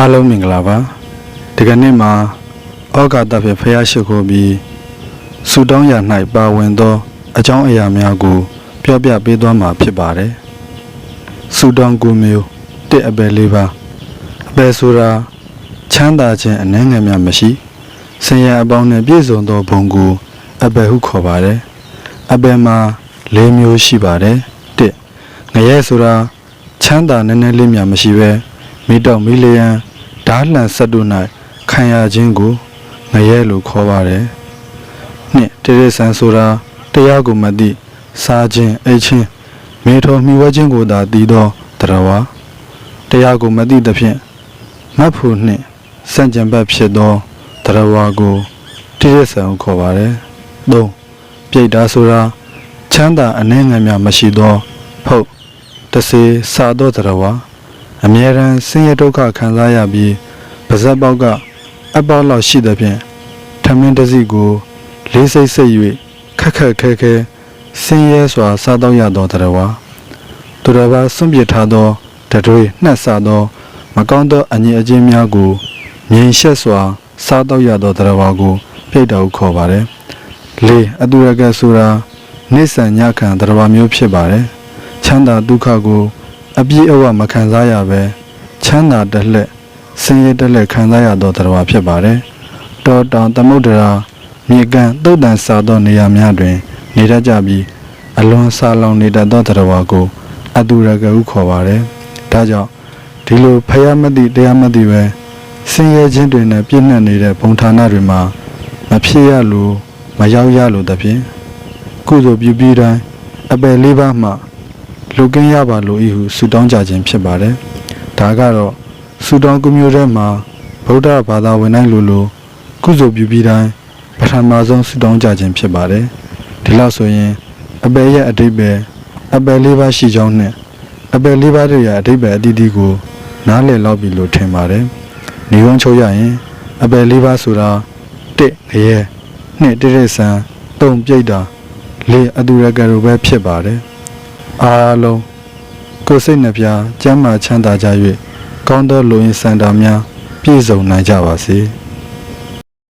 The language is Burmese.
အားလုံးမင်္ဂလာပါဒီကနေ့မှာဩကာသဖြင့်ဖျားရှိခိုးပြီးဆူတောင်းရ၌ပါဝင်သော အကြောင်းအရာများကို ပြောပြပေးသွားမှာဖြစ်ပါတယ်ဆူတောင်းကူမျိုးတစ်အပယ်လေးပါအပယ်ဆိုတာချမ်းသာခြင်းအနှဲငယ်များမရှိဆင်းရဲအပေါင်းနဲ့ပြည့်စုံသောဘုံကိုအပယ်ဟုခေါ်ပါတယ်အပယ်မှာ၄မျိုးရှိပါတယ်တစ်ငရဲဆိုတာချမ်းသာနည်းနည်းလေးများမရှိပဲမိတော့မီလီယံ ဓာတ်လှန်ဆက်တို့၌ခံရခြင်းကိုငရဲလို့ခေါ်ပါတယ်။နှစ်တိရစ္ဆာန်ဆိုတာတရားကိုမသိစားခြင်းအိတ်ချင်းမေထောမိဝဲခြင်းကိုသာသိသောတရားဝါတရားကိုမသိသဖြင့်မတ်ဖို့နှင့်စံကြံဘတ်ဖြစ်သောတရားဝါကိုတိရစ္ဆာန်ဟုခေါ်ပါတယ်။သုံးပြိတ္တာဆိုတာချမ်းသာအနှဲငယ်များမရှိသောဖုတ်တစေစာသောတရားဝါ အမြဲတမ်းဆင်းရဲဒုက္ခခံစားရပြီးပါဇက်ပေါက်ကအပေါက်လောက်ရှိသဖြင့်ထမင်းတစ်စီကို လေးစိတ်စိတ်၍ခက်ခက်ခဲခဲဆင်းရဲစွာစားတော့ရသောတရားဝါသူတော်ဘာစွန့်ပစ်ထားသောတတွေနှက်ဆသော မကောင်းသောအငြိအကျဉ်းများကိုမြင်ရှက်စွာ စားတော့ရသောတရားဝါကိုပြိတ္တာဟုခေါ်ပါတယ်လေးအတူရကဲဆိုတာနိစ္စညခံတရားဝါမျိုးဖြစ်ပါတယ်ချမ်းသာဒုက္ခကို အပြည့်အဝမခံစားရပဲချမ်းသာတက်လက်ဆင်းရဲတက်လက်ခံစားရသောတရားဖြစ်ပါတယ်။တောတောင်သမုဒ္ဒရာမြေကန်သုတ်တန်စားသောနေရာများတွင် နေတတ်ကြပြီးအလွန်ဆာလောင်နေတတ်သောတရားကိုအတုရကဟုခေါ်ပါတယ်။ဒါကြောင့်ဒီလိုဖယမတိတရားမတိပဲဆင်းရဲခြင်းတွေနဲ့ပြည့်နှက်နေတဲ့ဘုံဌာနတွေမှာမဖြစ်ရလို့မရောက်ရလို့တဖြင့်ကုသိုလ်ပြုပြီးတိုင်းအပယ်လေးပါးမှ လူကင်းရပါလို့ဤဟုဆုတောင်းကြခြင်းဖြစ်ပါတယ်။ဒါကတော့ဆုတောင်းကုမျိုးထဲမှာဗုဒ္ဓဘာသာဝင်တိုင်းလိုလိုကုသိုလ်ပြုပြီးတိုင်းပထမဆုံးဆုတောင်းကြခြင်းဖြစ်ပါတယ်။ဒီလောက်ဆိုရင်အပယ်ရဲ့အတိတ်ပဲအပယ်လေးပါးရှိကြောင်းနဲ့အပယ်လေးပါးတွေရဲ့အတိတ်ပဲအတီးတီးကိုနားလည်လောက်ပြီလို့ထင်ပါတယ်။နေဝန်းချုပ်ရရင်အပယ်လေးပါးဆိုတာတစ်ငရဲနှစ်တိရစ္ဆာန်သုံးပြိတ္တာလေးအတူရကရိုပဲဖြစ်ပါတယ်။ အားလုံးကိုယ်စိတ်နှပြကျမ်းမာချမ်းသာကြ၍ကောင်းသောလူရင်းစံတော်များပြည့်စုံနိုင်ကြပါစေ။